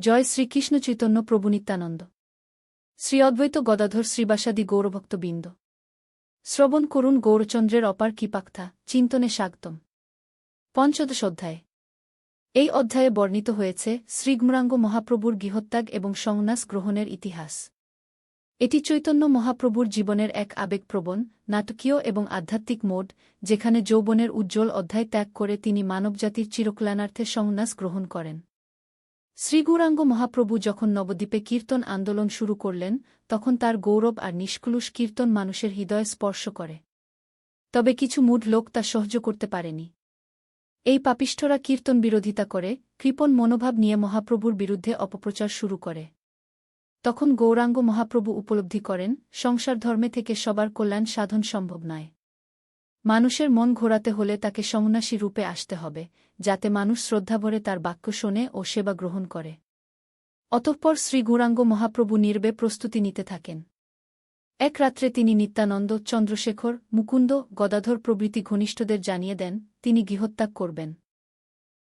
জয় শ্রীকৃষ্ণ চৈতন্য প্রভু নিত্যানন্দ। শ্রী অদ্বৈত গদাধর শ্রীবাসাদি গৌরভক্তবৃন্দ। শ্রবণ করুন গৌরচন্দ্রের অপার কৃপাক্তা, চিন্তনে স্বাগতম। পঞ্চদশ অধ্যায়। এই অধ্যায়ে বর্ণিত হয়েছে শ্রীগুমরাঙ্গ মহাপ্রভুর গৃহত্যাগ এবং সংন্যাস গ্রহণের ইতিহাস। এটি চৈতন্য মহাপ্রভুর জীবনের এক আবেগপ্রবণ, নাটকীয় এবং আধ্যাত্মিক মোড, যেখানে যৌবনের উজ্জ্বল অধ্যায় ত্যাগ করে তিনি মানবজাতির চিরকল্যাণার্থে সংন্যাস গ্রহণ করেন। শ্রীগুরাঙ্গ মহাপ্রভু যখন নবদ্বীপে কীর্তন আন্দোলন শুরু করলেন, তখন তার গৌরব আর নিষ্কুলুষ কীর্তন মানুষের হৃদয় স্পর্শ করে। তবে কিছু মূঢ় লোক তা সহ্য করতে পারেনি। এই পাপিষ্ঠরা কীর্তন বিরোধিতা করে, কৃপণ মনোভাব নিয়ে মহাপ্রভুর বিরুদ্ধে অপপ্রচার শুরু করে। তখন গৌরাঙ্গ মহাপ্রভু উপলব্ধি করেন সংসার ধর্মে থেকে সবার কল্যাণ সাধন সম্ভব নয়। মানুষের মন ঘোরাতে হলে তাকে সন্ন্যাসী রূপে আসতে হবে, যাতে মানুষ শ্রদ্ধাভরে তার বাক্য শোনে ও সেবা গ্রহণ করে। অতঃপর শ্রী গৌরাঙ্গ মহাপ্রভু নির্বে প্রস্তুতি নিতে থাকেন। এক রাত্রে তিনি নিত্যানন্দ, চন্দ্রশেখর, মুকুন্দ, গদাধর প্রভৃতি ঘনিষ্ঠদের জানিয়ে দেন, তিনি গৃহত্যাগ করবেন।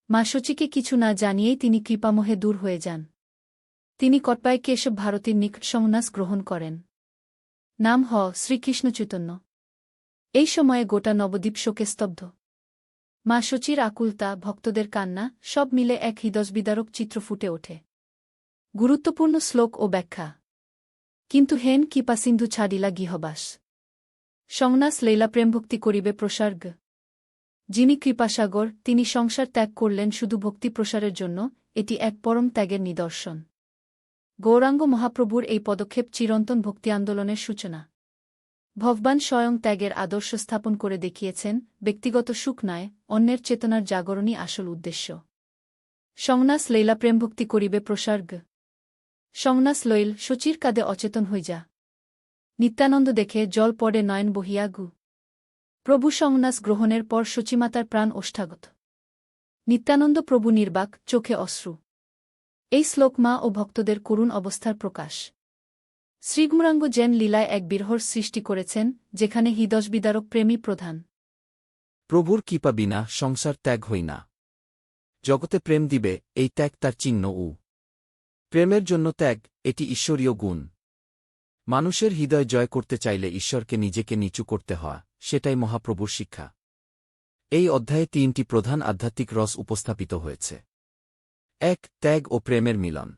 মা শচীকে কিছু না জানিয়েই তিনি কৃপামোহে দূর হয়ে যান। তিনি কটপায় কেশব ভারতীর নিকট সংন্যাস গ্রহণ করেন। নাম হ শ্রীকৃষ্ণ চৈতন্য এই সময়ে গোটা নবদ্বীপ শোকে স্তব্ধ মা শচীর, আকুলতা, ভক্তদের কান্না, সব মিলে এক হৃদয়বিদারক চিত্র ফুটে ওঠে। গুরুত্বপূর্ণ শ্লোক ও ব্যাখ্যা। কিন্তু হেন কৃপাসিন্ধু ছাড়িলা গৃহবাস। সংনাস লীলা প্রেমভক্তি করিবে প্রসার্গ। যিনি কৃপাসাগর, তিনি সংসার ত্যাগ করলেন শুধু ভক্তি প্রসারের জন্য, এটি এক পরম ত্যাগের নিদর্শন। গৌরাঙ্গ মহাপ্রভুর এই পদক্ষেপ চিরন্তন ভক্তি আন্দোলনের সূচনা। ভগবান স্বয়ং ত্যাগের আদর্শ স্থাপন করে দেখিয়েছেন, ব্যক্তিগত সুখ নয়, অন্যের চেতনার জাগরণই আসল উদ্দেশ্য। সংন্যাস লৈলা প্রেমভক্তি করিবে প্রসার্গ। সংনাস লইল শচীর কাদে অচেতন হই যা নিত্যানন্দ দেখে জল পড়ে নয়ন বহিয়া গু। প্রভু সংনাস গ্রহণের পর শচীমাতার প্রাণ ওষ্ঠাগত নিত্যানন্দ প্রভু নির্বাক, চোখে অশ্রু। এই শ্লোক মা ও ভক্তদের করুণ অবস্থার প্রকাশ। শ্রীগুমরাঙ্গ জেন লীলায় এক বিরহর সৃষ্টি করেছেন, যেখানে হৃদয়বিদারক প্রেমী প্রধান। প্রভুর কৃপা বিনা সংসার ত্যাগ হই না জগতে প্রেম দিবে, এই ত্যাগ তার চিহ্ন উ। প্রেমের জন্য ত্যাগ, এটি ঈশ্বরীয় গুণ। মানুষের হৃদয় জয় করতে চাইলে ঈশ্বরকে নিজেকে নিচু করতে হয়, সেটাই মহাপ্রভুর শিক্ষা। এই অধ্যায়ে তিনটি প্রধান আধ্যাত্মিক রস উপস্থাপিত হয়েছে। এক, ত্যাগ ও প্রেমের মিলন।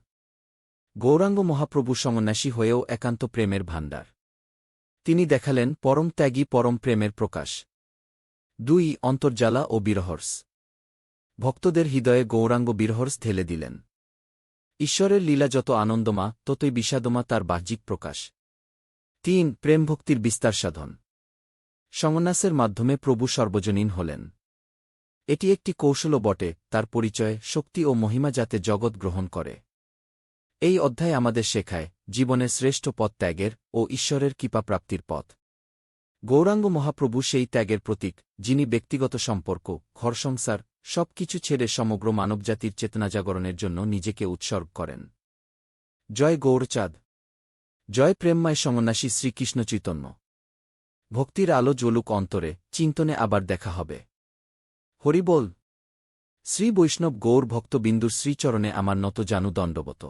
গৌরাঙ্গ মহাপ্রভু সমন্যাসী হয়েও একান্ত প্রেমের ভাণ্ডার। তিনি দেখালেন পরম ত্যাগী, পরম প্রেমের প্রকাশ। দুই অন্তর্জালা ও বিরহর্স ভক্তদের হৃদয়ে গৌরাঙ্গ বিরহর্স ঢেলে দিলেন। ঈশ্বরের লীলা যত আনন্দমা, ততই বিষাদমা তার বাহ্যিক প্রকাশ। তিন প্রেম ভক্তির বিস্তার সাধন। সমন্যাসের মাধ্যমে প্রভু সর্বজনীন হলেন। এটি একটি কৌশলও বটে, তার পরিচয়, শক্তি ও মহিমা যাতে জগৎ গ্রহণ করে। এই অধ্যায় আমাদের শেখায় জীবনের শ্রেষ্ঠ পথ ত্যাগের ও ঈশ্বরের কৃপাপ্রাপ্তির পথ। গৌরাঙ্গ মহাপ্রভু সেই ত্যাগের প্রতীক, যিনি ব্যক্তিগত সম্পর্ক, ঘর সংসার সব কিছু ছেড়ে সমগ্র মানবজাতির চেতনা জাগরণের জন্য নিজেকে উৎসর্গ করেন। জয় গৌরচাঁদ। জয় প্রেমময় সমন্যাসী শ্রীকৃষ্ণ চৈতন্য। ভক্তির আলো জ্বলুক অন্তরে, চিন্তনে আবার দেখা হবে। হরিবোল। শ্রী বৈষ্ণব গৌর ভক্তবিন্দুর শ্রীচরণে আমার নত জানু দণ্ডবত।